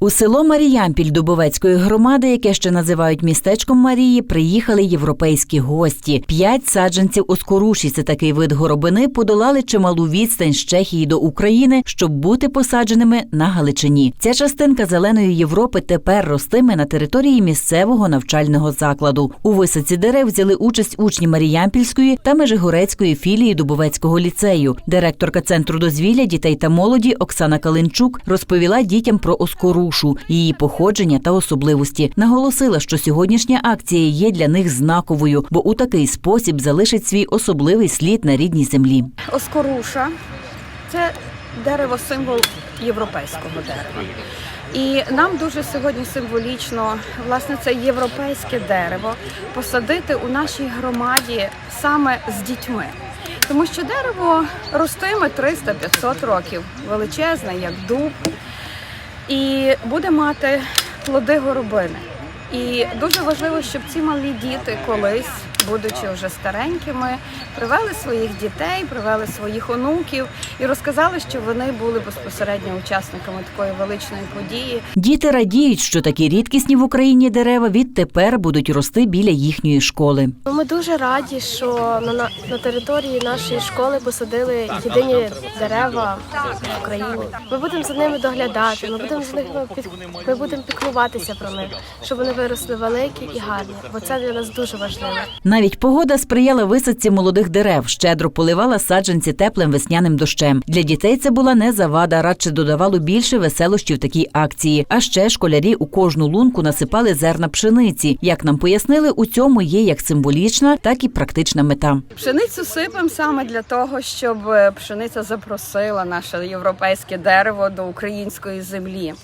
У село Маріямпіль Дубовецької громади, яке ще називають містечком Марії, приїхали європейські гості. П'ять саджанців оскоруші це такий вид горобини подолали чималу відстань з Чехії до України, щоб бути посадженими на Галичині. Ця частинка зеленої Європи тепер ростиме на території місцевого навчального закладу. У висадці дерев взяли участь учні Маріямпільської та Межигорецької філії Дубовецького ліцею. Директорка центру дозвілля дітей та молоді Оксана Калинчук розповіла дітям про оскорушу, її походження та особливості. Наголосила, що сьогоднішня акція є для них знаковою, бо у такий спосіб залишить свій особливий слід на рідній землі. Оскоруша це дерево символ європейського дерева. І нам дуже сьогодні символічно власне це європейське дерево посадити у нашій громаді саме з дітьми. Тому що дерево ростиме 300-500 років, величезне, як дуб, і буде мати плоди горобини. І дуже важливо, щоб ці малі діти колись, будучи вже старенькими, привели своїх дітей, привели своїх онуків і розказали, що вони були безпосередньо учасниками такої величної події. Діти радіють, що такі рідкісні в Україні дерева відтепер будуть рости біля їхньої школи. Ми дуже раді, що на, на, на території нашої школи посадили єдині дерева в Україні. Ми будемо за ними доглядати, ми будемо з ними під, ми будемо піклуватися про них, щоб вони виросли великі і гарні, бо це для нас дуже важливо. Навіть погода сприяла висадці молодих дерев, щедро поливала саджанці теплим весняним дощем. Для дітей це була не завада, радше додавало більше веселощі в такій акції. А ще школярі у кожну лунку насипали зерна пшениці. Як нам пояснили, у цьому є як символічна, так і практична мета. Пшеницю сипемо саме для того, щоб е, пшениця запросила наше європейське дерево до української землі.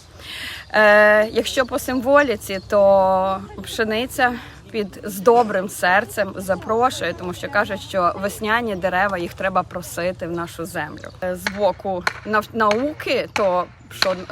Е, якщо по символіці, то пшениця під з добрим серцем запрошує, тому що кажуть, що весняні дерева їх треба просити в нашу землю. Е, З боку науки, то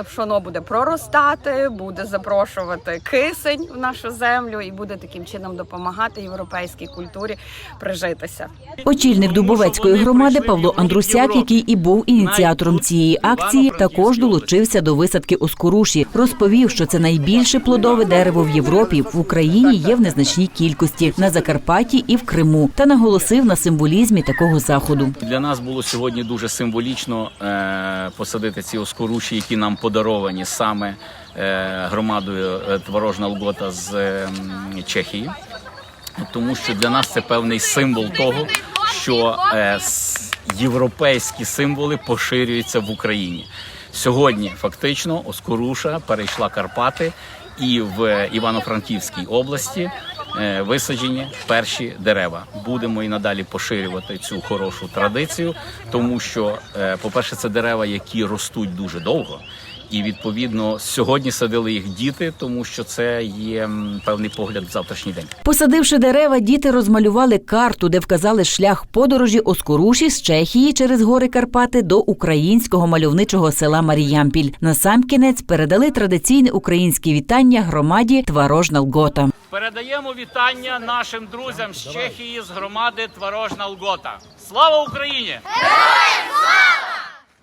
пшоно буде проростати, буде запрошувати кисень в нашу землю і буде таким чином допомагати європейській культурі прижитися. Очільник Дубовецької громади Павло Андрусяк, який і був ініціатором цієї акції, також долучився до висадки оскоруші. Розповів, що це найбільше плодове дерево в Європі. В Україні є в незначній кількості на Закарпатті і в Криму. Та наголосив на символізмі такого заходу. Для нас було сьогодні дуже символічно е, посадити ці оскоруші, які нам подаровані саме е, громадою е, Творожна Лгота з е, Чехії, тому що для нас це певний символ того, що е, європейські символи поширюються в Україні. Сьогодні фактично Оскоруша перейшла Карпати і в Івано-Франківській області висаджені перші дерева. Будемо і надалі поширювати цю хорошу традицію, тому що, е, по-перше, це дерева, які ростуть дуже довго. І відповідно сьогодні садили їх діти, тому що це є певний погляд в завтрашній день. Посадивши дерева, діти розмалювали карту, де вказали шлях подорожі Оскоруші з Чехії через гори Карпати до українського мальовничого села Маріямпіль. Насамкінець передали традиційне українське вітання громаді Творожна Лгота. Передаємо вітання нашим друзям з Чехії з громади Творожна Лгота. Слава Україні! Героям слава!